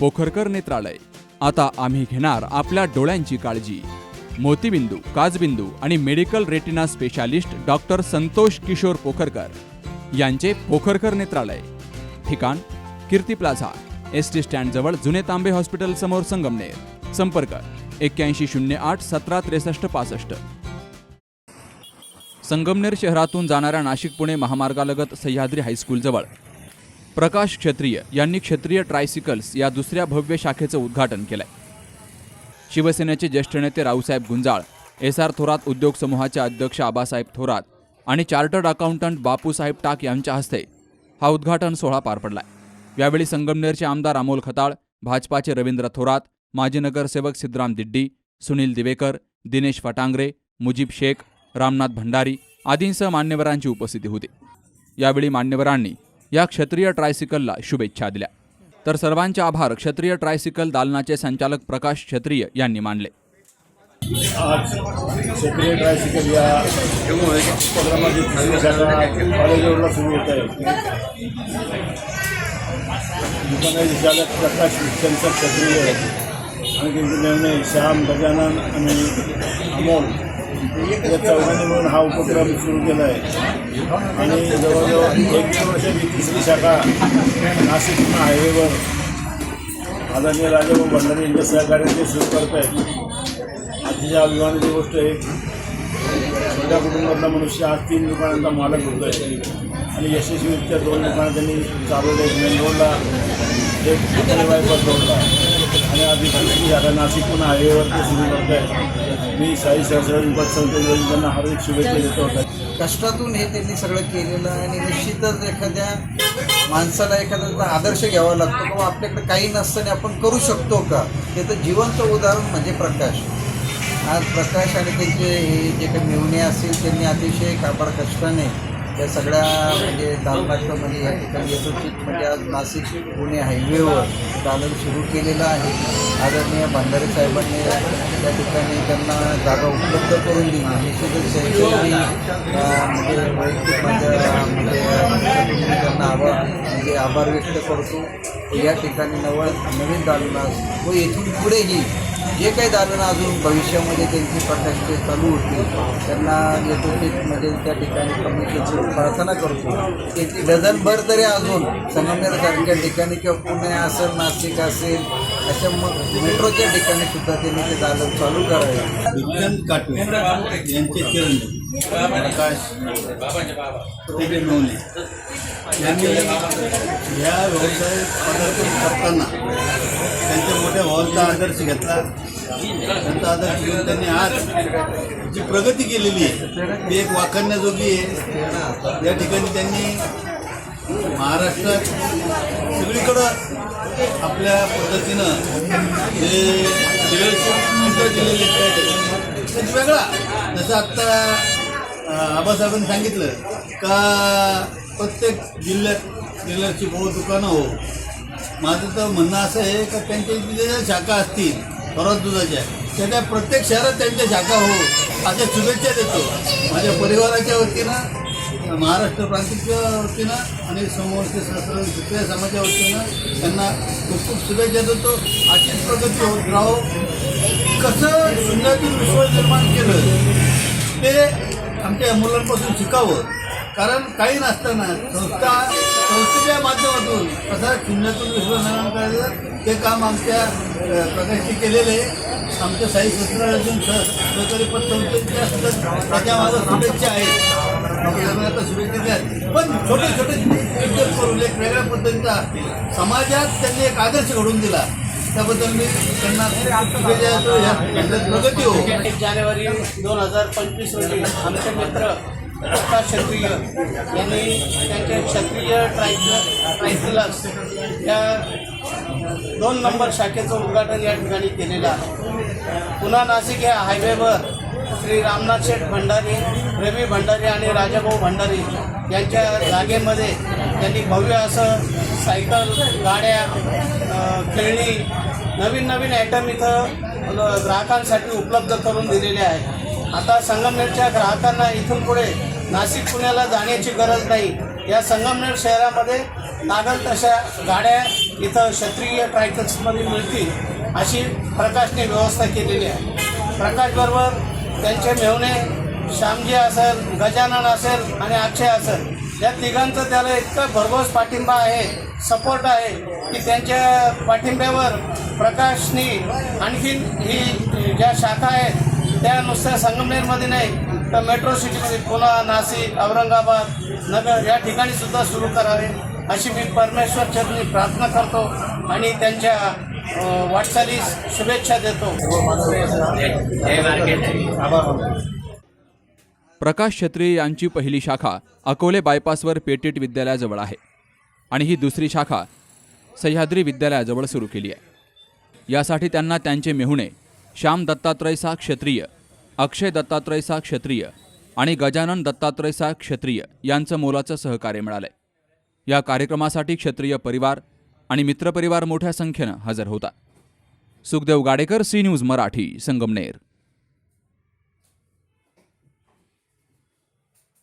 पोखरकर नेत्रालय. आता आम्ही घेणार आपल्या डोळ्यांची काळजी. मोतीबिंदू काजबिंदू आणि medical retina specialist doctor Santosh Kishor Pokharkar यांचे पोखरकर नेत्रालय. ठिकाण कीर्ती प्लाझा एस टी स्टँडजवळ जुने तांबे हॉस्पिटल समोर संगमनेर. संपर्क एक्क्याऐंशी शून्य आठ सतरा त्रेसष्ट पासष्ट. संगमनेर शहरातून जाणाऱ्या नाशिक पुणे महामार्गालगत सह्याद्री हायस्कूलजवळ प्रकाश क्षत्रिय यांनी क्षत्रिय ट्रायसिकल्स या दुसऱ्या भव्य शाखेचं उद्घाटन केलंय. शिवसेनेचे ज्येष्ठ नेते रावसाहेब गुंजाळ एस आर थोरात उद्योग समूहाचे अध्यक्ष आबासाहेब थोरात आणि चार्टर्ड अकाउंटंट बापूसाहेब टाक यांच्या हस्ते हा उद्घाटन सोहळा पार पडलाय. यावेळी संगमनेरचे आमदार अमोल खताळ भाजपाचे रवींद्र थोरात माजी नगरसेवक सिद्धराम दिड्डी सुनील दिवेकर दिनेश फटांगरे मुजीब शेख रामनाथ भंडारी आदींसह मान्यवरांची उपस्थिती होती. यावेळी मान्यवरांनी या क्षत्रिय ट्रायसिकलला शुभेच्छा दिल्या. तर सर्वांचे आभार. क्षत्रिय ट्रायसिकल दालनाचे संचालक प्रकाश क्षत्रिय यांनी मानले. आज क्षेत्रीय ट्रायसिकल या उपक्रमाची सुरू होत आहे. प्रकाश क्षत्रिय आणि त्यांचे निर्णय श्याम गजानन आणि अमोल या चौघांनी मिळून हा उपक्रम सुरू केला आहे. आणि जवळजवळ एक वर्षाची तिसरी शाखा नाशिक हायवेवर आदरणीय राजाभाऊ भंडारी यांच्या सहकार्याने ते सुरू करत आहेत. अतिशय अभिमानाची गोष्ट आहे. छोट्या कुटुंबातला मनुष्य आज तीन दुकानांचा मालक होतो आहे. आणि यशस्वीरित्या दोन दुकानं त्यांनी चालवले आहेत मेन रोडला एक पुणे रोडला आणि आधी की आता नाशिक पुन्हा सुरू करत आहे. मी शाही सहस्रवादी पद संस्थेवरून त्यांना हार्दिक शुभेच्छा देतो. कष्टातून हे त्यांनी सगळं केलेलं आहे आणि निश्चितच एखाद्या माणसाला एखाद्याचा आदर्श घ्यावा लागतो. किंवा आपल्याकडे काही नसताना आपण करू शकतो का? ते तर जिवंत उदाहरण म्हणजे प्रकाश. आज प्रकाश आणि त्यांचे हे जे काही मेवणे असतील त्यांनी अतिशय काबाड कष्टाने या सगळ्या म्हणजे दालनाष्ट्रामध्ये या ठिकाणी यशस्वीत म्हणजे आज नाशिक पुणे हायवेवर दालन सुरू केलेलं आहे. आदरणीय भंडारे साहेबांनी त्या ठिकाणी त्यांना जागा उपलब्ध करून दिली. निश्चितच त्यांच्याही म्हणजे वैयक्तिक माझ्या म्हणजे आभार व्यक्त करतो. या ठिकाणी नव नवीन दालनास व येथून पुढेही जे काही दालनं अजून भविष्यामध्ये त्यांची प्रकाशचे चालू होती त्यांना यथोचित म्हणजे त्या ठिकाणी कमिटीची प्रार्थना करतो. त्याची डझनभर तरी अजून संगमनेरसारख्या ठिकाणी किंवा पुणे असेल नाशिक असेल अशा मग मेट्रोच्या ठिकाणी सुद्धा त्यांनी ते दालन चालू करावे. काटवे यांचे चरण. प्रकाश ते यांनी ह्या व्यवसाय पदार्पण करताना त्यांच्या मोठ्या हॉलचा आदर्श घेतला. त्यांचा आदर्श घेऊन त्यांनी आज जी प्रगती केलेली आहे ती एक वाखाणण्याजोगी आहे. या ठिकाणी त्यांनी महाराष्ट्रात सगळीकडं आपल्या पद्धतीनं जे लीडरशिप दिलेले वेगळा. जसं आत्ता आबासाहेबांनी सांगितलं का प्रत्येक जिल्ह्यात टेलरची बहुत दुकानं हो माझं तर म्हणणं असं आहे का त्यांच्या ज्या शाखा असतील परत दुधाच्या त्या प्रत्येक शहरात त्यांच्या शाखा हो अशा शुभेच्छा देतो माझ्या परिवाराच्या वतीनं महाराष्ट्र प्रांतिकच्या वतीनं आणि समोरचे शास्त्र दुसऱ्या समाजाच्या वतीनं त्यांना खूप खूप शुभेच्छा देतो अशीच प्रगती होत राहो कसं शून्यातून विश्वास निर्माण केलं ते आमच्या मुलांपासून शिकावं. कारण काही नसताना संस्था संस्थेच्या माध्यमातून कसा शून्यातून विश्व निर्माण करायचं ते काम आमच्या प्रकाशने केलेले आहे. आमच्या साई सर सहकारी पतसंस्थेच्या सुद्धा त्याच्या माझ्या शुभेच्छा आहेत. आपल्याला आता शुभेच्छा द्या. पण छोटे छोटे करून एक वेगळ्या पद्धतीचा समाजात त्यांनी एक आदर्श घडून दिला. त्याबद्दल मी त्यांना प्रगती हो. एक जानेवारी दोन हजार पंचवीस रोजी आमचे मित्र प्रकाश क्षत्रिय यांनी त्यांच्या क्षत्रिय ट्रायक ट्रायसिलस या दोन नंबर शाखेचं उद्घाटन या ठिकाणी केलेलं आहे. पुन्हा नाशिक या हायवेवर श्री रामनाथ शेठ भंडारी रवी भंडारी आणि राजाभाऊ भंडारी यांच्या जागेमध्ये त्यांनी भव्य असं सायकल गाड्या खेळणी नवीन नवीन आयटम इथं ग्राहकांसाठी उपलब्ध करून दिलेले आहे आता संगमनेरच्या ग्राहकांना इथून पुढे नाशिक पुण्याला जाण्याची गरज नाही. या संगमनेर शहरामध्ये लागल तशा गाड्या इथं क्षत्रिय ट्रायकल्समध्ये मिळतील अशी प्रकाशने व्यवस्था केलेली आहे. प्रकाशबरोबर त्यांचे मेहणे श्यामजी असेल गजानन असेल आणि अक्षय असेल. या तिघांचं त्याला इतकं भरघोस पाठिंबा आहे सपोर्ट आहे की त्यांच्या पाठिंब्यावर प्रकाशनी आणखीन ही ज्या शाखा आहेत त्या नुसत्या संगमनेरमध्ये नाही तर मेट्रो सिटीमध्ये पुणे नाशिक औरंगाबाद नगर या ठिकाणी सुद्धा सुरू करावे अशी मी परमेश्वर चरणी प्रार्थना करतो आणि त्यांच्या वाटचालीस शुभेच्छा देतो. प्रकाश क्षत्रिय यांची पहिली शाखा अकोले बायपासवर पेटीट विद्यालयाजवळ आहे. आणि ही दुसरी शाखा सह्याद्री विद्यालयाजवळ सुरू केली आहे. यासाठी त्यांना त्यांचे मेहुणे श्याम दत्तात्रयसा क्षत्रिय अक्षय दत्तात्रयसा क्षत्रिय आणि गजानन दत्तात्रयसा क्षत्रिय यांचं मोलाचं सहकार्य मिळालंय. या कार्यक्रमासाठी क्षत्रिय परिवार आणि मित्रपरिवार मोठ्या संख्येनं हजर होता. Sukhdev Gadekar C news Marathi Sangamner.